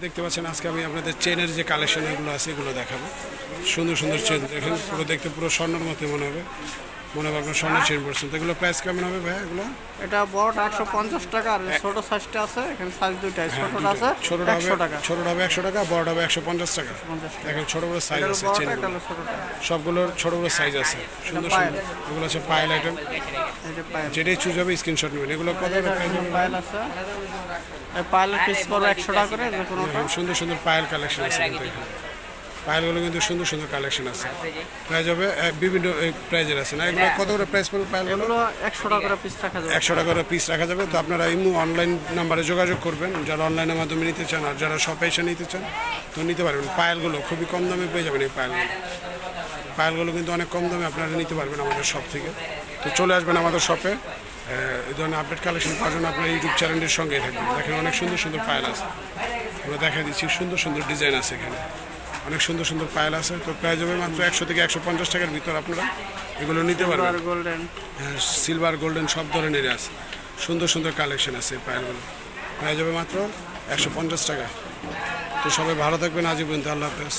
দেখতে পাচ্ছেন, আজকে আমি আপনাদের চেনের যে কালেকশন এগুলো আছে, এগুলো দেখাবো। সুন্দর সুন্দর চেন, দেখেন, পুরো দেখতে পুরো স্বর্ণের মতো মনে হবে। মনে আপনার স্বর্ণের চেন তো এগুলো প্রাইস কেমন হবে ভাই এগুলো? এটা বড়টা একশো পঞ্চাশ টাকা আর ছোট সাইজটা আছে এখানে সাইজ দুইটাই ছোটটা আছে ছোটটা হবে টাকা। ছোটটা হবে একশো টাকা বড়টা হবে একশো পঞ্চাশ টাকা। দেখেন ছোট বড় সাইজ আছে চেন সবগুলোর ছোট বড় সাইজ আছে। সুন্দর। সুন্দর। এগুলো হচ্ছে পায়েল আইটেম যেটাই চুজ হবে স্ক্রিনশট নেবেন। এগুলো কত পায়েল আছে। পায়েলের পিস পড়বে একশো টাকা করে যে কোনোটা দেখেন, সুন্দর সুন্দর পায়েল কালেকশন আছে কিন্তু এখানে। পায়েলগুলো কিন্তু সুন্দর সুন্দর কালেকশন আছে। প্রাইস হবে বিভিন্ন প্রাইজের আছে না? এগুলো কত করে প্রাইস পড়বে পায়েলগুলো একশো টাকা করে পিস রাখা যাবে। একশো টাকা করে পিস রাখা যাবে। তো আপনারা ইমু অনলাইন নাম্বারে যোগাযোগ করবেন। যারা অনলাইনের মাধ্যমে নিতে চান আর যারা শপে এসে নিতে চান তো নিতে পারবেন। পায়েলগুলো খুবই কম দামে পেয়ে যাবেন এই পায়েলগুলো পায়েলগুলো কিন্তু অনেক কম দামে আপনারা নিতে পারবেন আমাদের শপ থেকে। তো চলে আসবেন আমাদের শপে এই ধরনের আপডেট কালেকশন পাওয়ার জন্য আপনার ইউটিউব চ্যানেলের সঙ্গে থাকবেন। দেখেন অনেক সুন্দর সুন্দর পায়েল আছে। আমরা দেখা দিচ্ছি সুন্দর সুন্দর ডিজাইন আছে এখানে। অনেক সুন্দর সুন্দর পায়েল আছে। তো প্রাইস হবে মাত্র একশো থেকে একশো পঞ্চাশ টাকার ভিতর আপনারা এগুলো নিতে পারবেন। গোল্ডেন হ্যাঁ সিলভার গোল্ডেন সব ধরনের আছে। সুন্দর সুন্দর কালেকশন আছে পায়েলগুলো প্রাইস হবে মাত্র একশো পঞ্চাশ টাকা। তো সবাই ভালো থাকবেন আজীবন আল্লাহ হাফেজ।